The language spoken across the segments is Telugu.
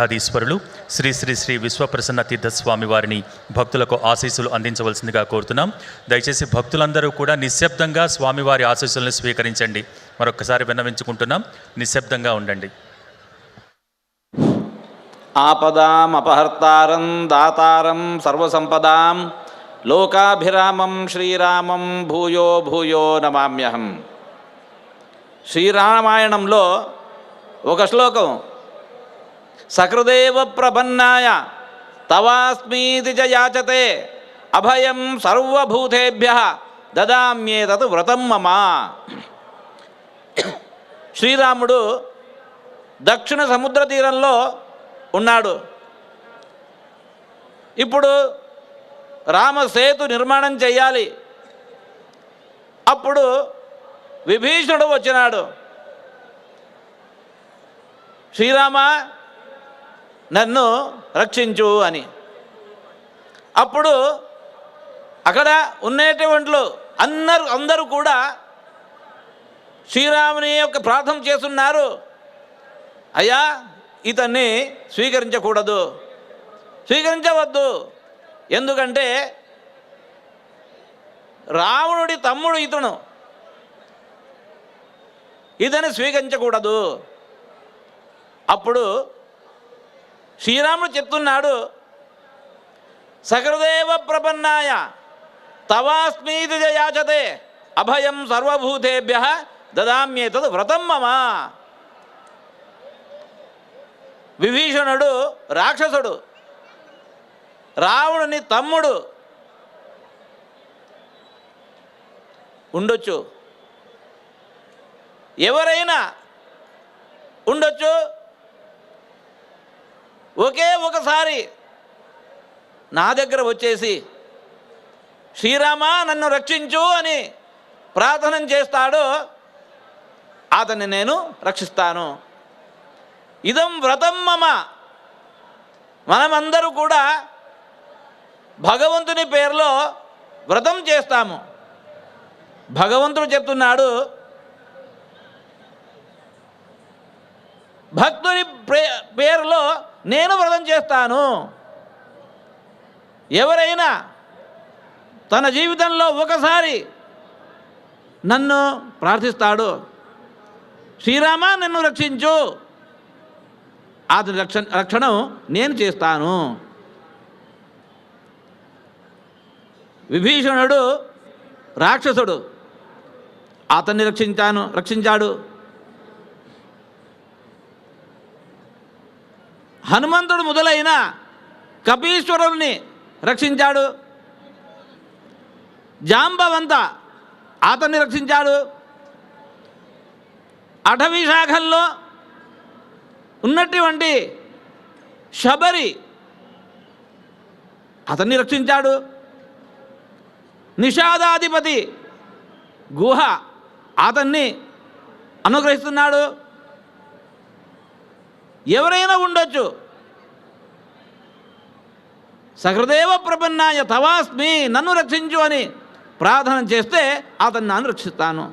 ఆదీశ్వరులు శ్రీ శ్రీ శ్రీ విశ్వప్రసన్న తీర్థస్వామి వారిని భక్తులకు ఆశీస్సులు అందించవలసిందిగా కోరుతున్నాం. దయచేసి భక్తులందరూ కూడా నిశ్శబ్దంగా స్వామివారి ఆశీస్సులను స్వీకరించండి. మరొకసారి విన్నవించుకుంటున్నాం. నిశ్శబ్దంగా ఉండండి. ఆపదాం అపహర్తారం దాతారం సర్వసంపదాం లోకాభిరామం శ్రీరామం భూయో భూయో నమామ్యహం. శ్రీరామాయణంలో ఒక శ్లోకం సహృదేవ ప్రపన్నాయ తవాస్మీతి చ యాచతే అభయం సర్వభూతేభ్య దదామ్యేతత్ వ్రతం మమ. శ్రీరాముడు దక్షిణ సముద్ర తీరంలో ఉన్నాడు. ఇప్పుడు రామసేతు నిర్మాణం చేయాలి. అప్పుడు విభీషణుడు వచ్చినాడు. శ్రీరామ నన్ను రక్షించు అని. అప్పుడు అక్కడ ఉండేటువంటి అందరు అందరూ కూడా శ్రీరాముని యొక్క ప్రార్థన చేస్తున్నారు. అయ్యా ఇతన్ని స్వీకరించకూడదు. స్వీకరించవద్దు. ఎందుకంటే రావణుడి తమ్ముడు ఇతను. ఇతని స్వీకరించకూడదు. అప్పుడు శ్రీరాముడు చెప్తున్నాడు సకృదేవ ప్రపన్నాయ తవాస్మీతి యాచతే అభయం సర్వభూతేభ్య దదామ్యేతదు వ్రతం మమ. విభీషణుడు రాక్షసుడు రావణుని తమ్ముడు ఉండొచ్చు. ఎవరైనా ఉండొచ్చు. ఒకే ఒకసారి నా దగ్గర వచ్చేసి శ్రీరామ నన్ను రక్షించు అని ప్రార్థన చేస్తాడో అతన్ని నేను రక్షిస్తాను. ఇదం వ్రతం మమ. మనమందరూ కూడా భగవంతుని పేరులో వ్రతం చేస్తాము. భగవంతుడు చెప్తున్నాడు భక్తుని ప్రే పేరులో నేను వ్రతం చేస్తాను. ఎవరైనా తన జీవితంలో ఒకసారి నన్ను ప్రార్థిస్తాడు. శ్రీరామ నన్ను రక్షించు. అతని రక్షణ రక్షణం నేను చేస్తాను. విభీషణుడు రాక్షసుడు అతన్ని రక్షించాను రక్షించాడు. హనుమంతుడు మొదలైన కపీశ్వరుల్ని రక్షించాడు. జాంబవంత అతన్ని రక్షించాడు. అటవీ శాఖల్లో ఉన్నటువంటి శబరి అతన్ని రక్షించాడు. నిషాదాధిపతి గుహ అతన్ని అనుగ్రహిస్తున్నాడు. ఎవరైనా ఉండొచ్చు. సహృదేవ ప్రపన్నాయ తవాస్మి నన్ను రక్షించు అని ప్రార్థన చేస్తే అతన్ని నన్ను రక్షిస్తాను.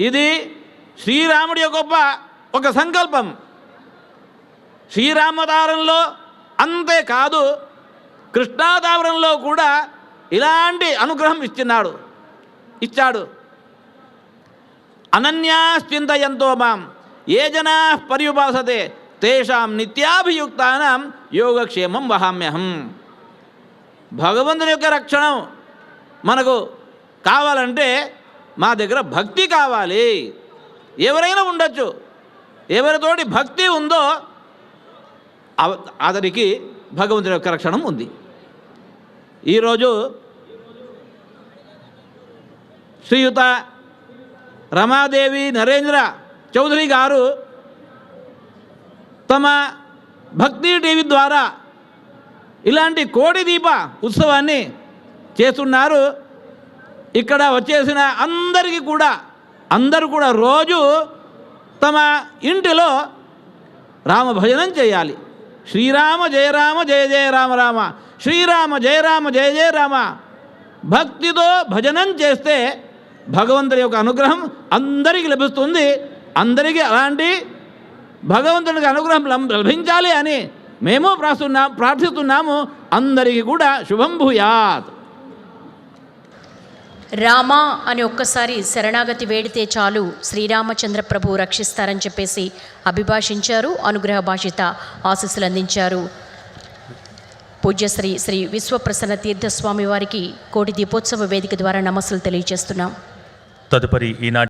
ఇది శ్రీరాముడి గొప్ప ఒక సంకల్పం. శ్రీరామతారంలో అంతేకాదు కృష్ణాతావరంలో కూడా ఇలాంటి అనుగ్రహం ఇస్తున్నాడు ఇచ్చాడు. అనన్యాశ్చింతయంతో మాం. ఏ జనా పర్యుపాసతే తేషాం నిత్యాభియుక్తానం యోగక్షేమం వహామ్యహం. భగవంతుని యొక్క రక్షణ మనకు కావాలంటే మా దగ్గర భక్తి కావాలి. ఎవరైనా ఉండొచ్చు. ఎవరితోటి భక్తి ఉందో అవ- అతనికి భగవంతుని యొక్క రక్షణం ఉంది. ఈరోజు శ్రీయుత రమాదేవి నరేంద్ర చౌదరి గారు తమ భక్తి టీవీ ద్వారా ఇలాంటి కోడి దీప ఉత్సవాన్ని చేస్తున్నారు. ఇక్కడ వచ్చేసిన అందరికీ కూడా అందరూ కూడా రోజు తమ ఇంటిలో రామ భజనం చేయాలి. శ్రీరామ జయ రామ జయ జయ రామ రామ శ్రీరామ జయ రామ జయ జయ రామ భక్తితో భజనం చేస్తే భగవంతుడి యొక్క అనుగ్రహం అందరికీ లభిస్తుంది. అందరికీ అలాంటి భగవంతునికి అనుగ్రహం లభించాలి అని మేము ప్రాస్తున్నాం ప్రార్థిస్తున్నాము. అందరికీ కూడా శుభం భూయాత్. రామా అని ఒక్కసారి శరణాగతి వేడితే చాలు. శ్రీరామచంద్ర ప్రభు రక్షిస్తారని చెప్పేసి అభిభాషించారు. అనుగ్రహ భాషిత ఆశీస్సులు అందించారు. పూజ్యశ్రీ శ్రీ విశ్వప్రసన్న తీర్థస్వామి వారికి కోటి దీపోత్సవ వేదిక ద్వారా నమస్సులు తెలియజేస్తున్నాం. తదుపరి ఈనాటి